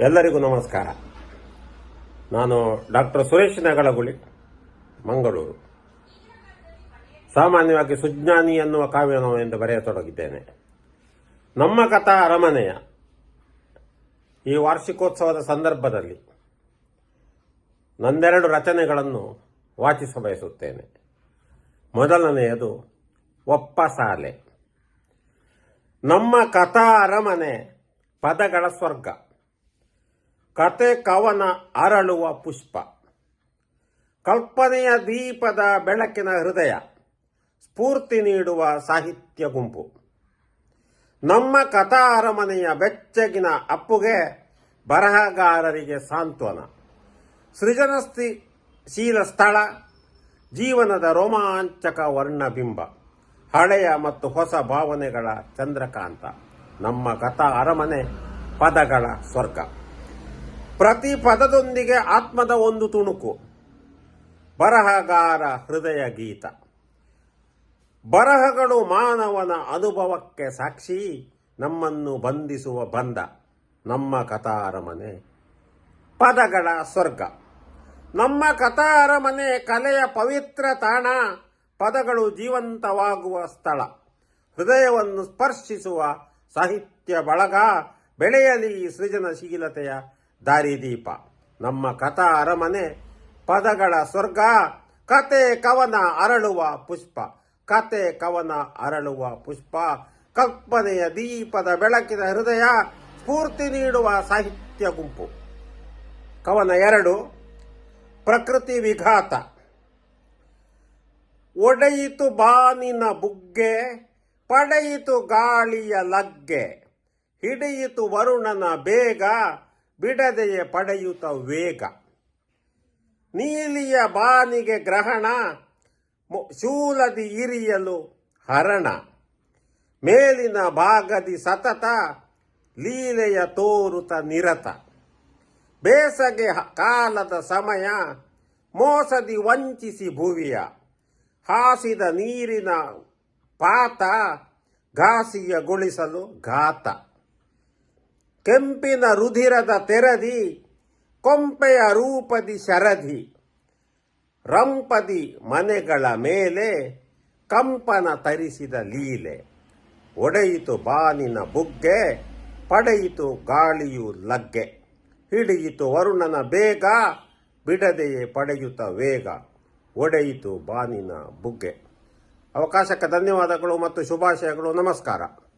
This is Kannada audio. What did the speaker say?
ಎಲ್ಲರಿಗೂ ನಮಸ್ಕಾರ. ನಾನು ಡಾಕ್ಟರ್ ಸುರೇಶ್ ನಗಳಗುಳಿ, ಮಂಗಳೂರು. ಸಾಮಾನ್ಯವಾಗಿ ಸುಜ್ಞಾನಿ ಎನ್ನುವ ಕಾವ್ಯನವು ಎಂದು ಬರೆಯತೊಡಗಿದ್ದೇನೆ. ನಮ್ಮ ಕಥಾ ಅರಮನೆಯ ಈ ವಾರ್ಷಿಕೋತ್ಸವದ ಸಂದರ್ಭದಲ್ಲಿ ನಂದೆರಡು ರಚನೆಗಳನ್ನು ವಾಚಿಸ ಬಯಸುತ್ತೇನೆ. ಮೊದಲನೆಯದು ಒಪ್ಪಸಾಲೆ. ನಮ್ಮ ಕಥಾ ಅರಮನೆ ಪದಗಳ ಸ್ವರ್ಗ. ಕತೆ ಕವನ ಅರಳುವ ಪುಷ್ಪ. ಕಲ್ಪನೆಯ ದೀಪದ ಬೆಳಕಿನ ಹೃದಯ. ಸ್ಫೂರ್ತಿ ನೀಡುವ ಸಾಹಿತ್ಯ ಗುಂಪು. ನಮ್ಮ ಕಥಾ ಅರಮನೆಯ ಬೆಚ್ಚಗಿನ ಅಪ್ಪುಗೆ ಬರಹಗಾರರಿಗೆ ಸಾಂತ್ವನ. ಸೃಜನಶೀಲ ಸ್ಥಳ, ಜೀವನದ ರೋಮಾಂಚಕ ವರ್ಣಬಿಂಬ, ಹಳೆಯ ಮತ್ತು ಹೊಸ ಭಾವನೆಗಳ ಚಂದ್ರಕಾಂತ, ನಮ್ಮ ಕಥಾ ಅರಮನೆ ಪದಗಳ ಸ್ವರ್ಗ. ಪ್ರತಿ ಪದದೊಂದಿಗೆ ಆತ್ಮದ ಒಂದು ತುಣುಕು. ಬರಹಗಾರ ಹೃದಯ ಗೀತ. ಬರಹಗಳು ಮಾನವನ ಅನುಭವಕ್ಕೆ ಸಾಕ್ಷಿ, ನಮ್ಮನ್ನು ಬಂಧಿಸುವ ಬಂಧ, ನಮ್ಮ ಕಥಾರಮನೆ. ಪದಗಳ ಸ್ವರ್ಗ. ನಮ್ಮ ಕಥಾರಮನೆ ಕಲೆಯ ಪವಿತ್ರ ತಾಣ, ಪದಗಳು ಜೀವಂತವಾಗುವ ಸ್ಥಳ. ಹೃದಯವನ್ನು ಸ್ಪರ್ಶಿಸುವ ಸಾಹಿತ್ಯ ಬಳಗ, ಬೆಳೆಯಲಿ ಸೃಜನಶೀಲತೆಯ ದಾರಿದೀಪ. ನಮ್ಮ ಕಥಾ ಅರಮನೆ, ಪದಗಳ ಸ್ವರ್ಗ ಕತೆ ಕವನ ಅರಳುವ ಪುಷ್ಪ. ಕತೆ ಕವನ ಅರಳುವ ಪುಷ್ಪ ಕಪ್ಪನೆಯ ದೀಪದ ಬೆಳಕಿನ ಹೃದಯ, ಸ್ಫೂರ್ತಿ ನೀಡುವ ಸಾಹಿತ್ಯ ಗುಂಪು. ಕವನ ಎರಡು, ಪ್ರಕೃತಿ ವಿಘಾತ. ಒಡೆಯಿತು ಬಾನಿನ ಬುಗ್ಗೆ, ಪಡೆಯಿತು ಗಾಳಿಯ ಲಗ್ಗೆ. ಹಿಡಿಯಿತು ವರುಣನ ಬೇಗ ಬಿಡದೆಯೇ ಪಡೆಯುತ್ತ ವೇಗ. ನೀಲಿಯ ಬಾನಿಗೆ ಗ್ರಹಣ ಶೂಲದಿ ಇರಿಯಲು ಹರಣ. ಮೇಲಿನ ಭಾಗದಿ ಸತತ, ಲೀಲೆಯ ತೋರುತ ನಿರತ. ಬೇಸಗೆ ಕಾಲದ ಸಮಯ, ಮೋಸದಿ ವಂಚಿಸಿ ಭುವಿಯ. ಹಾಸಿದ ನೀರಿನ ಪಾತ ಘಾಸಿಯಗೊಳಿಸಲು ಘಾತ. ಕೆಂಪಿನ ರುಧಿರದ ತೆರದಿ, ಕೊಂಪೆಯ ರೂಪದಿ ಶರದಿ, ರಂಪದಿ ಮನೆಗಳ ಮೇಲೆ ಕಂಪನ ತರಿಸಿದ ಲೀಲೆ. ಒಡೆಯಿತು ಬಾನಿನ ಬುಗ್ಗೆ, ಪಡೆಯಿತು ಗಾಳಿಯು ಲಗ್ಗೆ. ಹಿಡಿಯಿತು ವರುಣನ ಬೇಗ, ಬಿಡದೆಯೇ ಪಡೆಯುತ್ತ ವೇಗ. ಒಡೆಯಿತು ಬಾನಿನ ಬುಗ್ಗೆ. ಅವಕಾಶಕ್ಕೆ ಧನ್ಯವಾದಗಳು ಮತ್ತು ಶುಭಾಶಯಗಳು. ನಮಸ್ಕಾರ.